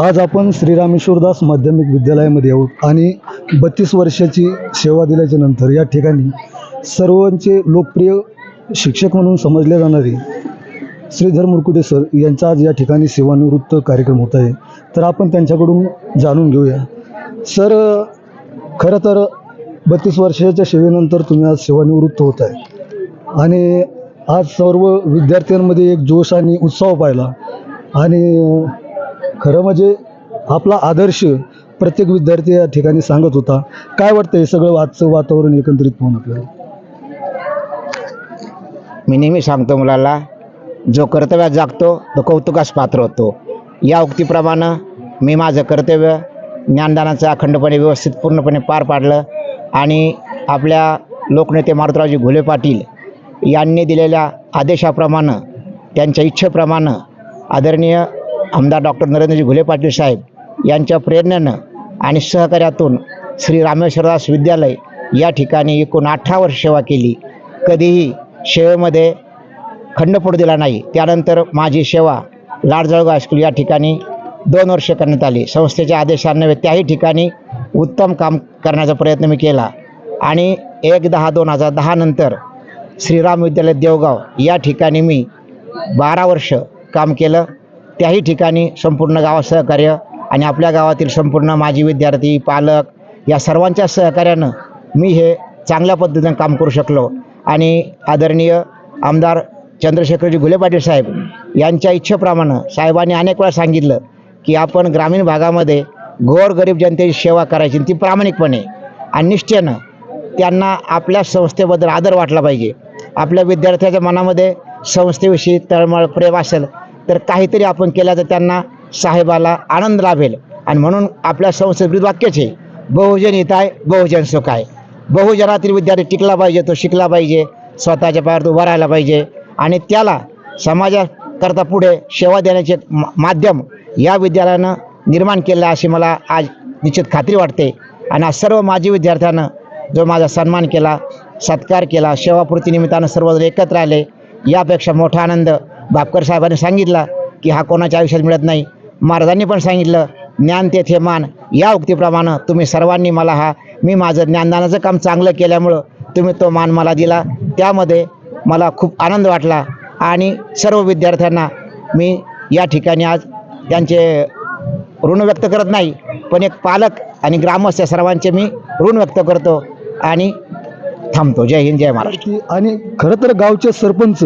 आज आपण श्रीरामेश्वरदास माध्यमिक विद्यालयामध्ये आहोत आणि बत्तीस वर्षाची सेवा दिल्याच्या नंतर या ठिकाणी सर्वांचे लोकप्रिय शिक्षक म्हणून समजले जाणारे श्रीधर मुरकुटे सर यांचा आज या ठिकाणी सेवानिवृत्त कार्यक्रम होत आहे. तर आपण त्यांच्याकडून जाणून घेऊया. सर खरं तर बत्तीस वर्षाच्या सेवेनंतर तुम्ही आज सेवानिवृत्त होत आहे. आणि आज सर्व विद्यार्थ्यांमध्ये एक जोश आणि उत्साह पाहिला. आणि खरं म्हणजे आपला आदर्श प्रत्येक विद्यार्थी या ठिकाणी सांगत होता. काय वाटतं हे सगळं आजचं वातावरण एकंदरीत पाहून आपल्याला? मी नेहमी सांगतो मुलाला जो कर्तव्यात जागतो तो कौतुकास पात्र होतो. या उक्तीप्रमाणे मी माझं कर्तव्य ज्ञानदानाचं अखंडपणे व्यवस्थित पूर्णपणे पार पाडलं आणि आपल्या लोकनेते मारुतरावजी घुले पाटील यांनी दिलेल्या आदेशाप्रमाणे त्यांच्या इच्छेप्रमाणे आदरणीय आमदार डॉक्टर नरेंद्रजी घुले पाटील साहेब यांच्या प्रेरणेनं आणि सहकार्यातून श्री रामेश्वरदास विद्यालय या ठिकाणी एकूण अठरा वर्ष सेवा केली. कधीही सेवेमध्ये खंड पडू दिला नाही. त्यानंतर माझी सेवा लाडजळगाव हायस्कूल या ठिकाणी दोन वर्ष करण्यात आली. संस्थेच्या आदेशान्वये त्याही ठिकाणी उत्तम काम करण्याचा प्रयत्न मी केला. आणि एक दहा दोन हजार दहा नंतर श्रीराम विद्यालय देवगाव या ठिकाणी मी बारा वर्ष काम केलं. त्याही ठिकाणी संपूर्ण गावात सहकार्य आणि आपल्या गावातील संपूर्ण माजी विद्यार्थी पालक या सर्वांच्या सहकार्यानं मी हे चांगल्या पद्धतीनं काम करू शकलो. आणि आदरणीय आमदार चंद्रशेखरजी घुले पाटील साहेब यांच्या इच्छेप्रमाणे साहेबांनी अनेक वेळा सांगितलं की आपण ग्रामीण भागामध्ये गोरगरीब जनतेची सेवा करायची आणि ती प्रामाणिकपणे आणि निष्ठेनं त्यांना आपल्या संस्थेबद्दल आदर वाटला पाहिजे. आपल्या विद्यार्थ्याच्या मनामध्ये संस्थेविषयी तळमळ प्रेम असेल तर काहीतरी आपण केलं तर त्यांना साहेबाला आनंद लाभेल. आणि म्हणून आपल्या संस्थेत वाक्यच आहे बहुजन हिताय बहुजन सुखाय. बहुजनातील विद्यार्थी टिकला पाहिजे तो शिकला पाहिजे स्वतःच्या पायावर उभा राहायला पाहिजे. आणि त्याला समाजाकरता पुढे सेवा देण्याचे माध्यम या विद्यालयानं निर्माण केलं अशी मला आज निश्चित खात्री वाटते. आणि सर्व माजी विद्यार्थ्यानं जो माझा सन्मान केला सत्कार केला सेवापूर्तीनिमित्तानं सर्वजण एकत्र आले यापेक्षा मोठा आनंद बापकर साहेबांनी सांगितला की हा कोणाच्या आयुष्यात मिळत नाही. महाराजांनी पण सांगितलं ज्ञान तेथे मान. या उक्तीप्रमाणे तुम्ही सर्वांनी मला हा मी माझं ज्ञानदानाचं काम चांगलं केल्यामुळं तुम्ही तो मान मला दिला. त्यामध्ये मला खूप आनंद वाटला आणि सर्व विद्यार्थ्यांना मी या ठिकाणी आज त्यांचे ऋण व्यक्त करत नाही पण एक पालक आणि ग्रामस्थ या सर्वांचे मी ऋण व्यक्त करतो आणि थांबतो. जय हिंद जय महाराष्ट्र. की आणि खरं तर गावचे सरपंच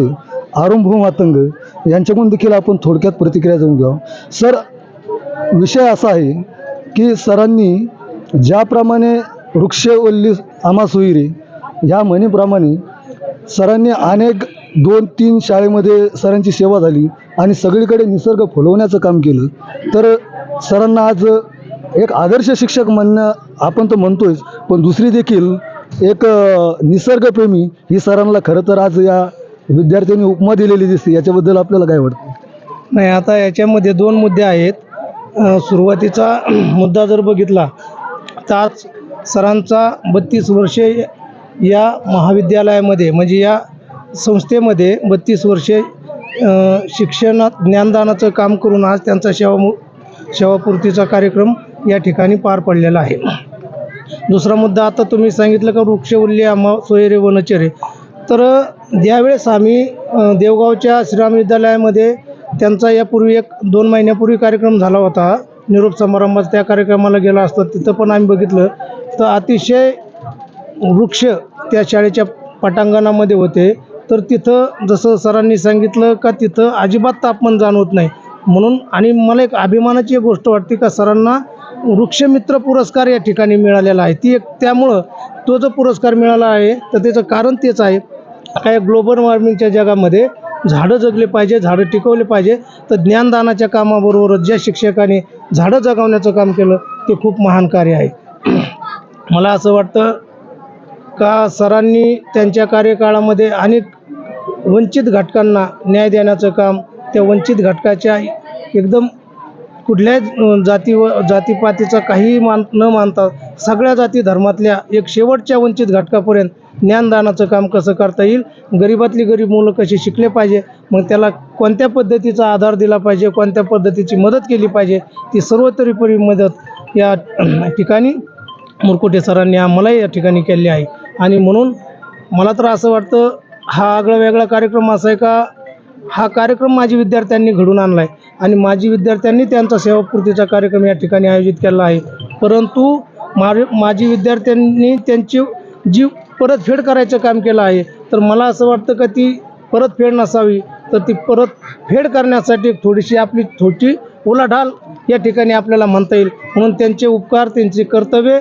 आरुंभ मातंग यांच्याकडून देखील आपण थोडक्यात प्रतिक्रिया जाऊन घ्यावं सर विषय असा आहे की सरांनी ज्याप्रमाणे वृक्षवल्ली आमा सोयरे ह्या म्हणीप्रमाणे सरांनी अनेक दोन तीन शाळेमध्ये सरांची सेवा झाली आणि सगळीकडे निसर्ग फुलवण्याचं काम केलं. तर सरांना आज एक आदर्श शिक्षक म्हणणं आपण तर म्हणतोयच पण दुसरी देखील एक निसर्गप्रेमी ही सरांना खरं तर आज या विद्यार्थ्यांनी उपमा दिलेली दिसते याच्याबद्दल आपल्याला काय वाटतं? नाही आता याच्यामध्ये दोन मुद्दे आहेत. सुरुवातीचा मुद्दा जर बघितला तर आज सरांचा बत्तीस वर्षे या महाविद्यालयामध्ये म्हणजे या संस्थेमध्ये बत्तीस वर्षे शिक्षणात ज्ञानदानाचं काम करून आज त्यांचा सेवा सेवापूर्तीचा कार्यक्रम या ठिकाणी पार पडलेला आहे. दुसरा मुद्दा आता तुम्ही सांगितलं का वृक्ष उल्ले आम्हा सोयरे वनचरे तर ज्यावेळेस आम्ही देवगावच्या श्रीराम विद्यालयामध्ये त्यांचा यापूर्वी एक दोन महिन्यापूर्वी कार्यक्रम झाला होता निरोप समारंभात त्या कार्यक्रमाला गेला असतो तिथं पण आम्ही बघितलं. तर अतिशय वृक्ष त्या शाळेच्या पटांगणामध्ये होते. तर तिथं जसं सरांनी सांगितलं का तिथं अजिबात तापमान जाणवत नाही. म्हणून आणि मला एक अभिमानाची एक गोष्ट वाटते का सरांना वृक्षमित्र पुरस्कार या ठिकाणी मिळालेला आहे. ती एक त्यामुळं तो जो पुरस्कार मिळाला आहे तर त्याचं कारण तेच आहे. काय ग्लोबल वॉर्मिंगच्या जगामध्ये झाडं जगले पाहिजे झाडं टिकवले पाहिजे तर ज्ञानदानाच्या कामाबरोबरच ज्या शिक्षकाने झाडं जगवण्याचं काम केलं ते खूप महान कार्य आहे. मला असं वाटतं का सरांनी त्यांच्या कार्यकाळामध्ये अनेक वंचित घटकांना न्याय देण्याचं काम त्या वंचित घटकाच्या एकदम कुठल्याच जाती व जातीपातीचा काहीही मान न मानता सगळ्या जाती धर्मातल्या एक शेवटच्या वंचित घटकापर्यंत ज्ञानदानाचं काम कसं करता येईल? गरिबातली गरीब मुलं कशी शिकले पाहिजे? मग त्याला कोणत्या पद्धतीचा आधार दिला पाहिजे? कोणत्या पद्धतीची मदत केली पाहिजे? ती सर्वतरीपरी मदत या ठिकाणी मुरकुटे सरांनी आम्हाला या ठिकाणी केली आहे. आणि म्हणून मला तर असं वाटतं हा आगळा वेगळा कार्यक्रम असा आहे का हा कार्यक्रम माजी विद्यार्थ्यांनी घडून आणला आहे आणि माजी विद्यार्थ्यांनी त्यांचा सेवापूर्तीचा कार्यक्रम या ठिकाणी आयोजित केला आहे. परंतु मा माजी विद्यार्थ्यांनी त्यांची जी परतफेड करायचं काम केलं आहे. तर मला असं वाटतं का ती परतफेड नसावी. तर ती परतफेड करण्यासाठी थोडीशी आपली छोटी उलाढाल या ठिकाणी आपल्याला म्हणता येईल. म्हणून त्यांचे उपकार त्यांचे कर्तव्य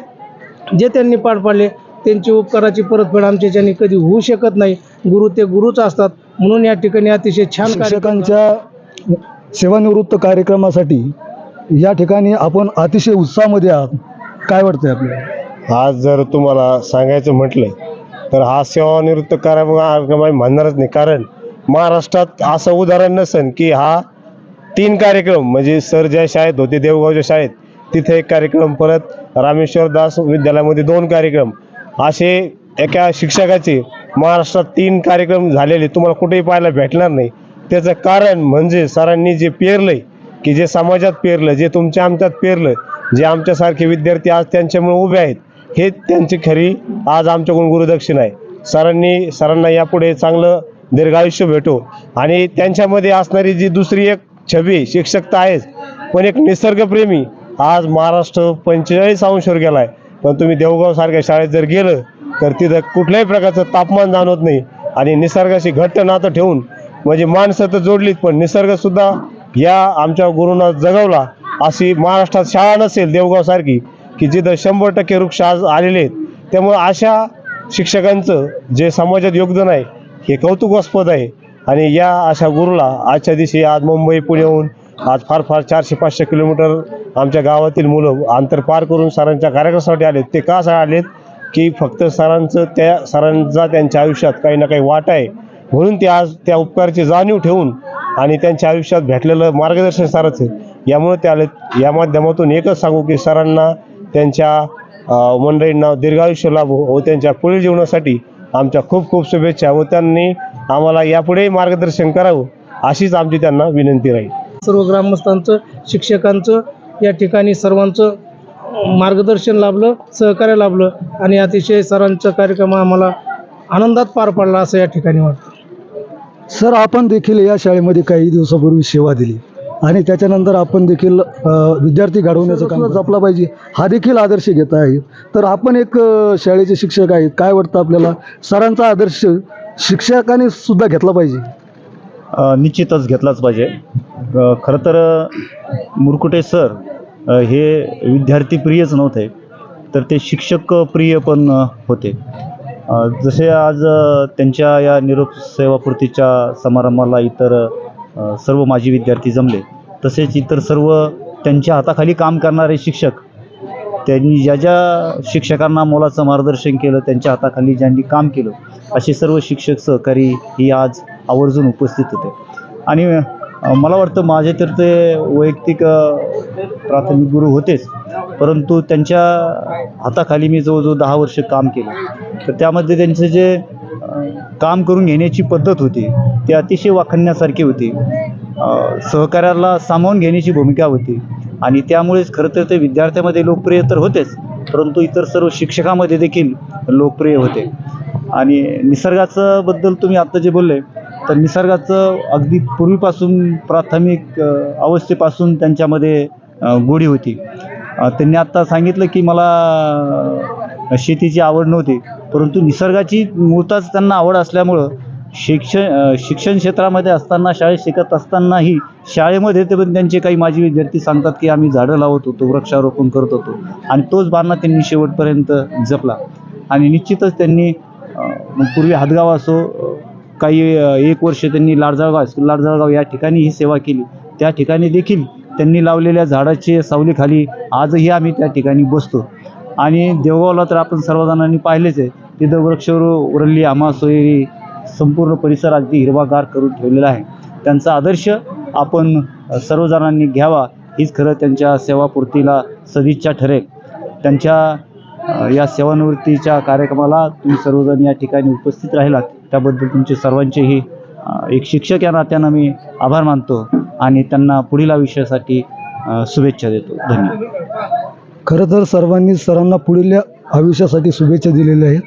जे त्यांनी पार पाडले त्यांची उपकाराची परतफेड आमच्याच्याने कधी होऊ शकत नाही. गुरु ते गुरुच असतात. म्हणून या ठिकाणी अतिशय छान शिक्षकांच्या सेवानिवृत्त कार्यक्रमासाठी या ठिकाणी आपण अतिशय उत्साहामध्ये आहात. काय वाटतंय आपल्याला? आज जर तुम्हाला सांगायचं म्हटलं तर हा सेवानिवृत्त कार्यक्रम म्हणणारच नाही. कारण महाराष्ट्रात असं उदाहरण नसेल की हा तीन कार्यक्रम म्हणजे सर ज्या शाळेत होते देवगावच्या शाळेत तिथे एक कार्यक्रम परत रामेश्वर दास विद्यालयामध्ये दोन कार्यक्रम. असे एका शिक्षकाचे महाराष्ट्रात तीन कार्यक्रम झालेले तुम्हाला कुठेही पाहायला भेटणार नाही. त्याचं कारण म्हणजे सरांनी जे पेरलंय की जे समाजात पेरलं जे तुमच्या आमच्यात पेरलं जे आमच्यासारखे विद्यार्थी आज त्यांच्यामुळे उभे आहेत हे त्यांची खरी आज आमच्याकडून गुरुदक्षिणा आहे. सरांनी सरांना यापुढे चांगलं दीर्घायुष्य भेटो. आणि त्यांच्यामध्ये असणारी जी दुसरी एक छबी शिक्षक तर आहेच पण एक निसर्गप्रेमी आज महाराष्ट्र पंचेचाळीस अंशवर गेला आहे पण तुम्ही देवगावसारख्या शाळेत जर गेलं तर तिथं कुठल्याही प्रकारचं तापमान जाणवत नाही. आणि निसर्गाशी घट्ट नातं ठेवून म्हणजे माणसं तर जोडलीत पण निसर्गसुद्धा या आमच्या गुरुंना जगवला अशी महाराष्ट्रात शाळा नसेल देवगावसारखी की जिथं शंभर टक्के वृक्ष आज आलेले आहेत त्यामुळं अशा शिक्षकांचं जे समाजात योगदान आहे हे कौतुकास्पद आहे. आणि या अशा गुरुला आजच्या दिवशी आज मुंबई पुण्याहून आज फार फार चारशे पाचशे किलोमीटर आमच्या गावातील मुलं अंतर पार करून सरांच्या कार्यक्रमासाठी आलेत. ते का आलेत? की फक्त सरांचं त्या सरांचा त्यांच्या आयुष्यात काही ना काही वाट आहे. म्हणून ते आज त्या उपकाराची जाणीव ठेवून आणि त्यांच्या आयुष्यात भेटलेलं मार्गदर्शन सरांचं यामुळे ते आले या माध्यमातून एकच सांगू की सरांना त्यांच्या मंडळींना दीर्घायुष्य लाभो व त्यांच्या पुढील जीवनासाठी आमच्या खूप खूप शुभेच्छा व त्यांनी आम्हाला यापुढेही मार्गदर्शन करावं अशीच आमची त्यांना विनंती राहील. सर्व ग्रामस्थांचं शिक्षकांचं या ठिकाणी सर्वांचं मार्गदर्शन लाभलं सहकार्य लाभलं आणि अतिशय सरांचा कार्यक्रम आम्हाला आनंदात पार पडला असं या ठिकाणी वाटतं. सर आपण देखील या शाळेमध्ये काही दिवसापूर्वी सेवा दिली. आणि त्याच्यानंतर आपण देखील विद्यार्थी घडवण्याचं काम जपला पाहिजे. हा देखील आदर्श घेत आहे. तर आपण एक शाळेचे शिक्षक आहेत. काय वाटतं आपल्याला? सरांचा आदर्श शिक्षकाने सुद्धा घेतला पाहिजे. निश्चितच घेतलाच पाहिजे. खरं तर मुरकुटे सर हे विद्यार्थीप्रियच नव्हते. तर ते शिक्षकप्रिय पण अ, होते. जसे आज त्यांच्या या निरोप सेवापूर्तीच्या समारंभाला इतर सर्व माजी विद्यार्थी जमले. तसेच इतर सर्व त्यांच्या हाताखाली काम करणारे शिक्षक त्यांनी ज्या ज्या शिक्षकांना मोलाचं मार्गदर्शन केलं त्यांच्या हाताखाली ज्यांनी काम केलं असे सर्व शिक्षक सहकारी ही आज आवर्जून उपस्थित होते. आणि मला वाटतं माझे तर ते वैयक्तिक प्राथमिक गुरु होतेच परंतु त्यांच्या हाताखाली मी जवळजवळ दहा वर्ष काम केलं. तर त्यामध्ये त्यांचं जे काम करून घेण्याची पद्धत होती. ती अतिशय वाखण्यासारखी होती. सहकार्याला सामावून घेण्याची भूमिका होती. आणि त्यामुळेच खरं तर ते विद्यार्थ्यामध्ये लोकप्रिय तर होतेच परंतु इतर सर्व शिक्षकामध्ये देखील लोकप्रिय होते. आणि निसर्गाचं बद्दल तुम्ही आत्ता जे बोलले तर निसर्गाचं अगदी पूर्वीपासून प्राथमिक अवस्थेपासून त्यांच्यामध्ये गोडी होती. त्यांनी आत्ता सांगितलं की मला शेतीची आवड नव्हती. परंतु निसर्गाची मूळताच त्यांना आवड असल्यामुळं शिक्षण शिक्षण क्षेत्रामध्ये असताना शाळेत शिकत असतानाही शाळेमध्ये ते पण त्यांचे काही माजी विद्यार्थी सांगतात की आम्ही झाडं लावत होतो वृक्षारोपण करत होतो आणि तोच बांधा त्यांनी शेवटपर्यंत जपला. आणि निश्चितच त्यांनी पूर्वी हादगाव असो काही एक वर्ष त्यांनी लाडजाळगाव लाडजळगाव लाडजाळगाव या ठिकाणी ही सेवा केली. त्या ठिकाणी देखील त्यांनी लावलेल्या झाडाचे सावलीखाली आजही आम्ही त्या ठिकाणी बसतो. आणि देवगावला तर आपण सर्वजणांनी पाहिलेच आहे. तिथं वृक्षवर उरली आम्हा सोयरी संपूर्ण परिसर अगदी हिरवागार करून ठेवलेला आहे. त्यांचा आदर्श आपण सर्वजणांनी घ्यावा हीच खरं त्यांच्या सेवापूर्तीला सदिच्छा ठरेल. त्यांच्या या सेवानिवृत्तीच्या कार्यक्रमाला तुम्ही सर्वजण या ठिकाणी उपस्थित राहिलात. त्याबद्दल तुमचे सर्वांचेही एक शिक्षक या नात्यानं मी आभार मानतो आणि त्यांना पुढील आयुष्यासाठी शुभेच्छा देतो. धन्यवाद. खरं तर सर्वांनी सरांना पुढील आयुष्यासाठी शुभेच्छा दिलेल्या आहेत.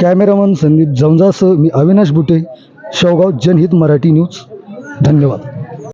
कॅमेरामन संदीप जमजासह मी अविनाश बुटे शेवगाव जनहित मराठी न्यूज. धन्यवाद.